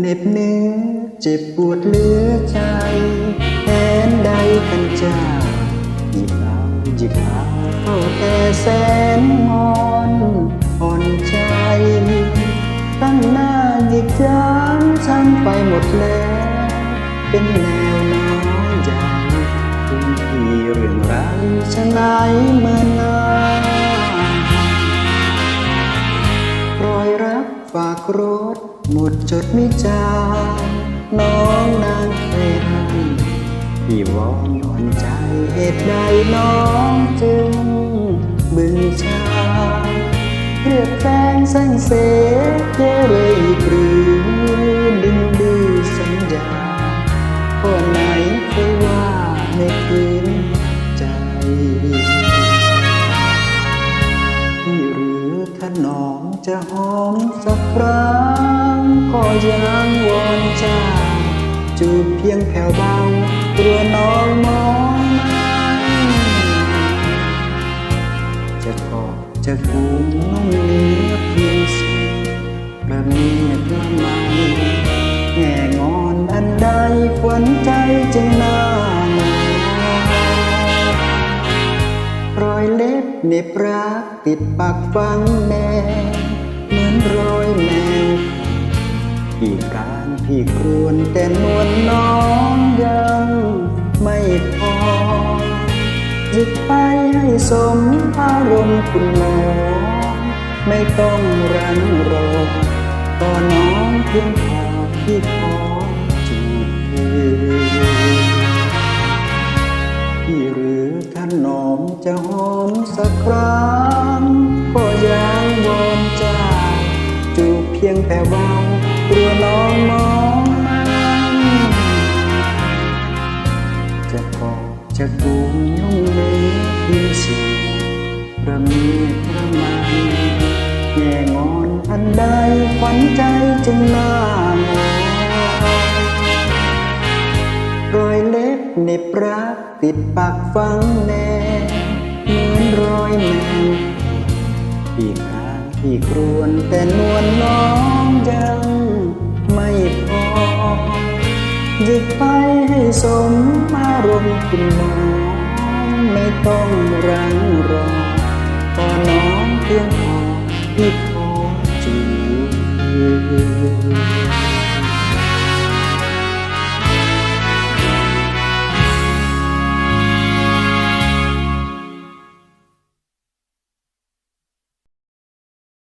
เน็บเนื้อเจ็บปวดเหลือใจแทนใดกันจ้าหยิบเอาหยิบเอาแต่แสนงอนอ่อนใจตั้งหน้าหยิกจานฉันไปหมดแล้ว เป็นแนวน้อยใหญ่คุณพี่เรื่องไรฉะไหนเมื่อนาน หมดจดไม่จาน้องนางเคยให้พี่วอนอ่อนใจเหตุใดน้องจึงบึงชาเรียกแฟนแสงเสเยเรอีกหรือดึงดื้อสัญญาข้อไหนเคยว่าไม่คืนใจที่หรือถ้านน้อง จะหอมสักครั้งก็ยังวอนจาจูบเพียงแผ่วเบาตัวน้องมองไม่จะกอดจะกุมน้องเนื้อเพียงสิ่งประเมียดละไมแง่งอนอันใดฝันใจจึงน่าหนารอยเล็บเน็บรักติดปากฟังแนเหมือน รอยแมวพี่การพี่ครวนแต่นวลน้องยังไม่พอหยิบไปให้สมอารมณ์คุณหมอไม่ต้องรันรอก็น้องเพียงพอที่ขอจูบพี่หรือท่านหนอมจะหอมสักครั้งก็ยังวอน แต่เบากลัวน้องมองมันจะกอดจะกุมนุ่งเนื้อพิมสีประมีประมาแง่งอนอันใดฝันใจจึงน่าหนาวรอยเล็บเหน็บรักติดปากฟังแนเหมือนรอยแมวพี่ก ที่ครวนแต่นวลน้องยังไม่พอหยิกไปให้สมมารมคุณน้องไม่ต้องรังรอก็น้องเพียงพอที่พอจู